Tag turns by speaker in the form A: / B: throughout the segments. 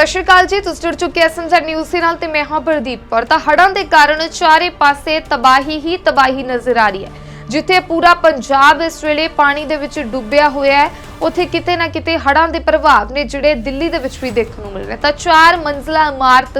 A: ਸਤਿ ਸ਼੍ਰੀ ਅਕਾਲ ਜੀ, ਤੁਸੀਂ ਜੁੜ ਚੁੱਕੇ ਐਸਐਮਜ਼ੈਡ ਨਿਊਜ਼ ਦੇ ਨਾਲ ਤੇ ਮੈਂ ਹਾਂ ਪ੍ਰਦੀਪ ਕੌਰ। ਤਾਂ ਹੜ੍ਹਾਂ ਦੇ ਕਾਰਨ ਚਾਰੇ ਪਾਸੇ ਤਬਾਹੀ ਹੀ ਤਬਾਹੀ ਨਜ਼ਰ ਆ ਰਹੀ ਹੈ। ਜਿੱਥੇ ਪੂਰਾ ਪੰਜਾਬ ਇਸ ਵੇਲੇ ਪਾਣੀ ਦੇ ਵਿੱਚ ਡੁੱਬਿਆ ਹੋਇਆ ਹੈ। ਉੱਥੇ ਕਿਤੇ ਨਾ ਕਿਤੇ ਹੜ੍ਹਾਂ ਦੇ ਪ੍ਰਭਾਵ ਨੇ ਜਿਹੜੇ ਦਿੱਲੀ ਦੇ ਵਿੱਚ ਵੀ ਦੇਖਣ ਨੂੰ ਮਿਲ ਰਹੇ ਤਾਂ ਚਾਰ ਮੰਜ਼ਲਾ ਇਮਾਰਤ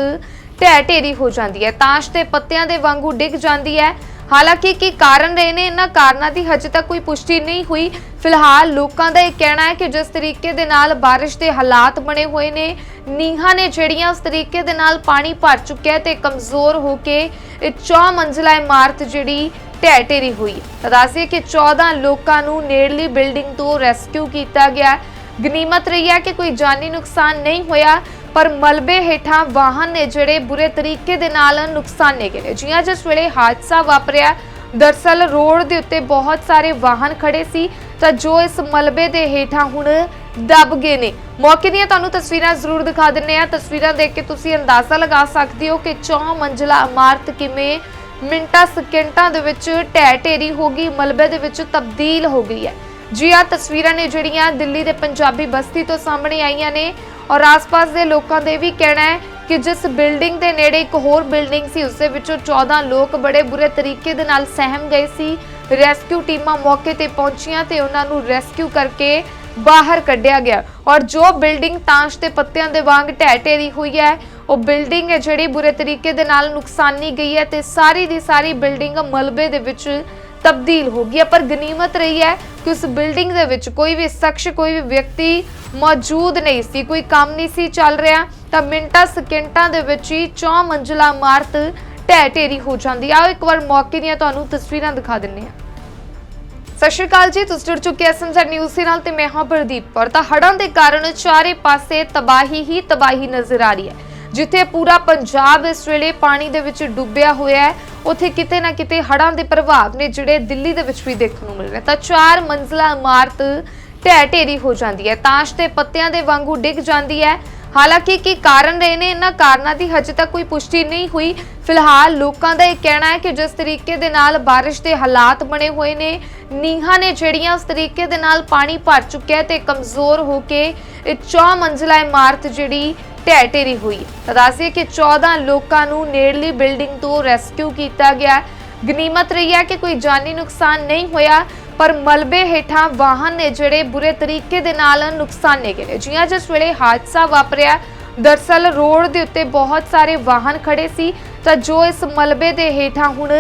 A: ਢਹਿ ਢੇਰੀ ਹੋ ਜਾਂਦੀ ਹੈ। ਤਾਸ਼ ਦੇ ਪੱਤਿਆਂ ਦੇ ਵਾਂਗੂ ਡਿੱਗ ਜਾਂਦੀ ਹੈ। ਹਾਲਾਂਕਿ ਕੀ ਕਾਰਨ ਰਹੇ ਨੇ? ਇਹਨਾਂ ਕਾਰਨਾਂ ਦੀ ਹਜੇ ਤੱਕ ਕੋਈ ਪੁਸ਼ਟੀ ਨਹੀਂ ਹੋਈ। ਫਿਲਹਾਲ ਲੋਕਾਂ ਦਾ ਇਹ ਕਹਿਣਾ ਹੈ ਕਿ ਜਿਸ ਤਰੀਕੇ ਦੇ ਨਾਲ ਬਾਰਿਸ਼ ਦੇ ਹਾਲਾਤ ਬਣੇ ਹੋਏ ਨੇ, ਨੀਹਾਂ ਨੇ ਜਿਹੜੀਆਂ ਉਸ ਤਰੀਕੇ ਦੇ ਨਾਲ ਪਾਣੀ ਭਰ ਚੁੱਕਿਆ ਹੈ ਤੇ ਕਮਜ਼ੋਰ ਹੋ ਕੇ ਇਹ ਚੌ ਮੰਜ਼ਲਾ ਇਮਾਰਤ ਜਿਹੜੀ ਢਹਿ ਢੇਰੀ ਹੋਈ ਹੈ। ਤਾਂ ਦੱਸੀਏ ਕਿ 14 ਲੋਕਾਂ ਨੂੰ ਨੇੜਲੀ ਬਿਲਡਿੰਗ ਤੋਂ ਰੈਸਕਿਊ ਕੀਤਾ ਗਿਆ ਗਨੀਮਤ ਰਹੀ ਹੈ ਕਿ ਕੋਈ ਜਾਨੀ ਨੁਕਸਾਨ ਨਹੀਂ ਹੋਇਆ, ਪਰ ਮਲਬੇ ਹੇਠਾਂ ਵਾਹਨ ਨੇ ਜਿਹੜੇ ਬੁਰੇ ਤਰੀਕੇ ਦੇ ਨਾਲ ਨੁਕਸਾਨੇ ਗਏ ਨੇ ਜਿਵੇਂ ਜਿਸ ਵੇਲੇ ਹਾਦਸਾ ਵਾਪਰਿਆ, ਦਰਸਲ ਰੋਡ ਦੇ ਉੱਤੇ ਬਹੁਤ ਸਾਰੇ ਵਾਹਨ ਖੜੇ ਸੀ। ਤਾਂ ਜੋ ਇਸ ਮਲਬੇ ਦੇ ਹੇਠਾਂ ਹੁਣ ਦਬ ਗਏ ਨੇ। ਮੌਕੇ ਦੀਆਂ ਤੁਹਾਨੂੰ ਤਸਵੀਰਾਂ ਜ਼ਰੂਰ ਦਿਖਾ ਦਿੰਨੇ ਆ ਤਸਵੀਰਾਂ ਦੇਖ ਕੇ ਤੁਸੀਂ ਅੰਦਾਜ਼ਾ ਲਗਾ ਸਕਦੇ ਹੋ ਕਿ ਚੌ ਮੰਜ਼ਲਾ ਇਮਾਰਤ ਕਿਵੇਂ ਮਿੰਟਾਂ, ਸਕਿੰਟਾਂ ਦੇ ਵਿੱਚ ਢਹਿ ਢੇਰੀ ਹੋ ਗਈ, ਮਲਬੇ ਦੇ ਵਿੱਚ ਤਬਦੀਲ ਹੋ ਗਈ ਹੈ। ਜੀ ਆ ਤਸਵੀਰਾਂ ਨੇ ਜਿਹੜੀਆਂ ਦਿੱਲੀ ਦੇ ਪੰਜਾਬੀ ਬਸਤੀ ਤੋਂ ਸਾਹਮਣੇ ਆਈਆਂ ਨੇ ਔਰ ਆਸ-ਪਾਸ ਦੇ ਲੋਕਾਂ ਦੇ ਵੀ ਕਹਿਣਾ ਹੈ ਕਿ ਜਿਸ ਬਿਲਡਿੰਗ ਦੇ ਨੇੜੇ ਇੱਕ ਹੋਰ ਬਿਲਡਿੰਗ ਸੀ, ਉਸ ਦੇ ਵਿੱਚੋਂ 14 ਲੋਕ ਬੜੇ ਬੁਰੇ ਤਰੀਕੇ ਦੇ ਨਾਲ ਸਹਿਮ ਗਏ ਸੀ। ਰੈਸਕਿਊ ਟੀਮਾਂ ਮੌਕੇ ਤੇ ਪਹੁੰਚੀਆਂ ਤੇ ਉਹਨਾਂ ਨੂੰ ਰੈਸਕਿਊ ਕਰਕੇ ਬਾਹਰ ਕੱਢਿਆ ਗਿਆ। ਔਰ ਜੋ ਬਿਲਡਿੰਗ ਤਾਂਸ਼ ਦੇ ਪੱਤਿਆਂ ਦੇ ਵਾਂਗ ਢਹਿ ਢੇਰੀ ਹੋਈ ਹੈ, ਉਹ ਬਿਲਡਿੰਗ ਹੈ ਜਿਹੜੀ ਬੁਰੇ ਤਰੀਕੇ ਦੇ ਨਾਲ ਨੁਕਸਾਨੀ ਗਈ ਹੈ ਤੇ ਸਾਰੀ ਦੀ ਸਾਰੀ ਬਿਲਡਿੰਗ ਮਲਬੇ ਦੇ ਵਿੱਚ ਤਬਦੀਲ ਹੋ ਗਈ ਹੈ। ਪਰ ਗਨੀਮਤ ਰਹੀ ਹੈ ਕਿ ਉਸ ਬਿਲਡਿੰਗ ਦੇ ਵਿੱਚ ਕੋਈ ਵੀ ਸ਼ਖਸ, ਕੋਈ ਵੀ ਵਿਅਕਤੀ ਮੌਜੂਦ ਨਹੀਂ ਸੀ, ਕੋਈ ਕੰਮ ਨਹੀਂ ਸੀ ਚੱਲ ਰਿਹਾ, ਤਾਂ ਮਿੰਟਾਂ, ਸਕਿੰਟਾਂ ਦੇ ਵਿੱਚ ਹੀ ਚੌ ਮੰਜ਼ਲਾ ਇਮਾਰਤ ਢਹਿ ਢੇਰੀ ਹੋ ਜਾਂਦੀ ਆ ਆਓ ਇੱਕ ਵਾਰ ਮੌਕੇ ਦੀਆਂ ਤੁਹਾਨੂੰ ਤਸਵੀਰਾਂ ਦਿਖਾ ਦਿੰਨੇ ਆ ਸਤਿ ਸ਼੍ਰੀ ਅਕਾਲ ਜੀ, ਤੁਸੀਂ ਜੁੜ ਚੁੱਕੇ ਐਸਐਮਜ਼ੈਡ ਨਿਊਜ਼ ਦੇ ਨਾਲ ਤੇ ਮੈਂ ਹਾਂ ਪ੍ਰਦੀਪ ਕੌਰ। ਤਾਂ ਹੜ੍ਹਾਂ ਦੇ ਕਾਰਨ ਚਾਰੇ ਪਾਸੇ ਤਬਾਹੀ ਹੀ ਤਬਾਹੀ ਨਜ਼ਰ ਆ ਰਹੀ ਹੈ। ਜਿੱਥੇ ਪੂਰਾ ਪੰਜਾਬ ਇਸ ਵੇਲੇ ਪਾਣੀ ਦੇ ਵਿੱਚ ਡੁੱਬਿਆ ਹੋਇਆ ਹੈ। ਉੱਥੇ ਕਿਤੇ ਨਾ ਕਿਤੇ ਹੜ੍ਹਾਂ ਦੇ ਪ੍ਰਭਾਵ ਨੇ ਜਿਹੜੇ ਦਿੱਲੀ ਦੇ ਵਿੱਚ ਵੀ ਦੇਖਣ ਨੂੰ ਮਿਲ ਰਹੇ ਤਾਂ ਚਾਰ ਮੰਜ਼ਲਾ ਇਮਾਰਤ ਢਹਿ ਢੇਰੀ ਹੋ ਜਾਂਦੀ ਹੈ। ਤਾਸ਼ ਦੇ ਪੱਤਿਆਂ ਦੇ ਵਾਂਗੂ ਡਿੱਗ ਜਾਂਦੀ ਹੈ। ਹਾਲਾਂਕਿ ਕੀ ਕਾਰਨ ਰਹੇ ਨੇ? ਇਹਨਾਂ ਕਾਰਨਾਂ ਦੀ ਹਜੇ ਤੱਕ ਕੋਈ ਪੁਸ਼ਟੀ ਨਹੀਂ ਹੋਈ। ਫਿਲਹਾਲ ਲੋਕਾਂ ਦਾ ਇਹ ਕਹਿਣਾ ਹੈ ਕਿ ਜਿਸ ਤਰੀਕੇ ਦੇ ਨਾਲ ਬਾਰਿਸ਼ ਦੇ ਹਾਲਾਤ ਬਣੇ ਹੋਏ ਨੇ, ਨੀਹਾਂ ਨੇ ਜਿਹੜੀਆਂ ਉਸ ਤਰੀਕੇ ਦੇ ਨਾਲ ਪਾਣੀ ਭਰ ਚੁੱਕਿਆ ਹੈ ਤੇ ਕਮਜ਼ੋਰ ਹੋ ਕੇ ਇਹ ਚੌ ਮੰਜ਼ਲਾ ਇਮਾਰਤ ਜਿਹੜੀ ਢਹਿ ਢੇਰੀ ਹੋਈ ਹੈ। ਤਾਂ ਦੱਸੀਏ ਕਿ 14 ਲੋਕਾਂ ਨੂੰ ਨੇੜਲੀ ਬਿਲਡਿੰਗ ਤੋਂ ਰੈਸਕਿਊ ਕੀਤਾ ਗਿਆ ਗਨੀਮਤ ਰਹੀ ਹੈ ਕਿ ਕੋਈ ਜਾਨੀ ਨੁਕਸਾਨ ਨਹੀਂ ਹੋਇਆ, ਪਰ ਮਲਬੇ ਹੇਠਾਂ ਵਾਹਨ ਨੇ ਜਿਹੜੇ ਬੁਰੇ ਤਰੀਕੇ ਦੇ ਨਾਲ ਨੁਕਸਾਨੇ ਗਏ ਨੇ ਜਿਵੇਂ ਜਿਸ ਵੇਲੇ ਹਾਦਸਾ ਵਾਪਰਿਆ, ਦਰਸਲ ਰੋਡ ਦੇ ਉੱਤੇ ਬਹੁਤ ਸਾਰੇ ਵਾਹਨ ਖੜੇ ਸੀ। ਤਾਂ ਜੋ ਇਸ ਮਲਬੇ ਦੇ ਹੇਠਾਂ ਹੁਣ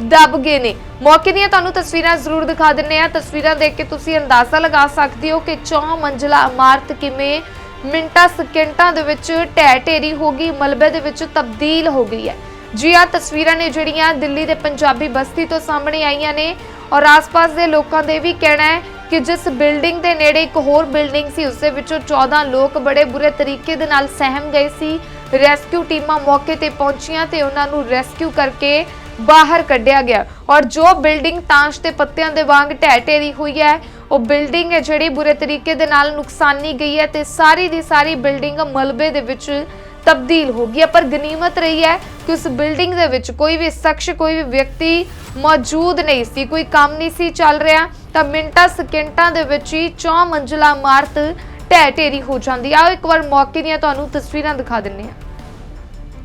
A: ਦਬ ਗਏ ਨੇ। ਮੌਕੇ ਦੀਆਂ ਤੁਹਾਨੂੰ ਤਸਵੀਰਾਂ ਜ਼ਰੂਰ ਦਿਖਾ ਦਿੰਨੇ ਆ ਤਸਵੀਰਾਂ ਦੇਖ ਕੇ ਤੁਸੀਂ ਅੰਦਾਜ਼ਾ ਲਗਾ ਸਕਦੇ ਹੋ ਕਿ ਚੌ ਮੰਜ਼ਲਾ ਇਮਾਰਤ ਕਿਵੇਂ ਮਿੰਟਾਂ, ਸਕਿੰਟਾਂ ਦੇ ਵਿੱਚ ਢਹਿ ਢੇਰੀ ਹੋ ਗਈ, ਮਲਬੇ ਦੇ ਵਿੱਚ ਤਬਦੀਲ ਹੋ ਗਈ ਹੈ। ਜੀ ਆ ਤਸਵੀਰਾਂ ਨੇ ਜਿਹੜੀਆਂ ਦਿੱਲੀ ਦੇ ਪੰਜਾਬੀ ਬਸਤੀ ਤੋਂ ਸਾਹਮਣੇ ਆਈਆਂ ਨੇ ਔਰ ਆਸ-ਪਾਸ ਦੇ ਲੋਕਾਂ ਦੇ ਵੀ ਕਹਿਣਾ ਹੈ ਕਿ ਜਿਸ ਬਿਲਡਿੰਗ ਦੇ ਨੇੜੇ ਇੱਕ ਹੋਰ ਬਿਲਡਿੰਗ ਸੀ, ਉਸ ਦੇ ਵਿੱਚੋਂ 14 ਲੋਕ ਬੜੇ ਬੁਰੇ ਤਰੀਕੇ ਦੇ ਨਾਲ ਸਹਿਮ ਗਏ ਸੀ। ਰੈਸਕਿਊ ਟੀਮਾਂ ਮੌਕੇ ਤੇ ਪਹੁੰਚੀਆਂ ਤੇ ਉਹਨਾਂ ਨੂੰ ਰੈਸਕਿਊ ਕਰਕੇ ਬਾਹਰ ਕੱਢਿਆ ਗਿਆ। ਔਰ ਜੋ ਬਿਲਡਿੰਗ ਤਾਂਸ਼ ਦੇ ਪੱਤਿਆਂ ਦੇ ਵਾਂਗ ਢਹਿ ਢੇਰੀ ਹੋਈ ਹੈ, ਉਹ ਬਿਲਡਿੰਗ ਹੈ ਜਿਹੜੀ ਬੁਰੇ ਤਰੀਕੇ ਦੇ ਨਾਲ ਨੁਕਸਾਨੀ ਗਈ ਹੈ ਤੇ ਸਾਰੀ ਦੀ ਸਾਰੀ ਬਿਲਡਿੰਗ ਮਲਬੇ ਦੇ ਵਿੱਚ ਤਬਦੀਲ ਹੋ ਗਈ ਹੈ। ਪਰ ਗਨੀਮਤ ਰਹੀ ਹੈ ਕਿ ਉਸ ਬਿਲਡਿੰਗ ਦੇ ਵਿੱਚ ਕੋਈ ਵੀ ਸ਼ਖਸ, ਕੋਈ ਵੀ ਵਿਅਕਤੀ ਮੌਜੂਦ ਨਹੀਂ ਸੀ, ਕੋਈ ਕੰਮ ਨਹੀਂ ਸੀ ਚੱਲ ਰਿਹਾ। ਤਾਂ ਮਿੰਟਾਂ, ਸਕਿੰਟਾਂ ਦੇ ਵਿੱਚ ਹੀ ਚੌ ਮੰਜ਼ਲਾ ਇਮਾਰਤ ਢਹਿ ਢੇਰੀ ਹੋ ਜਾਂਦੀ ਆ। ਇੱਕ ਵਾਰ ਮੌਕੇ ਦੀਆਂ ਤੁਹਾਨੂੰ ਤਸਵੀਰਾਂ ਦਿਖਾ ਦਿੰਨੇ ਆ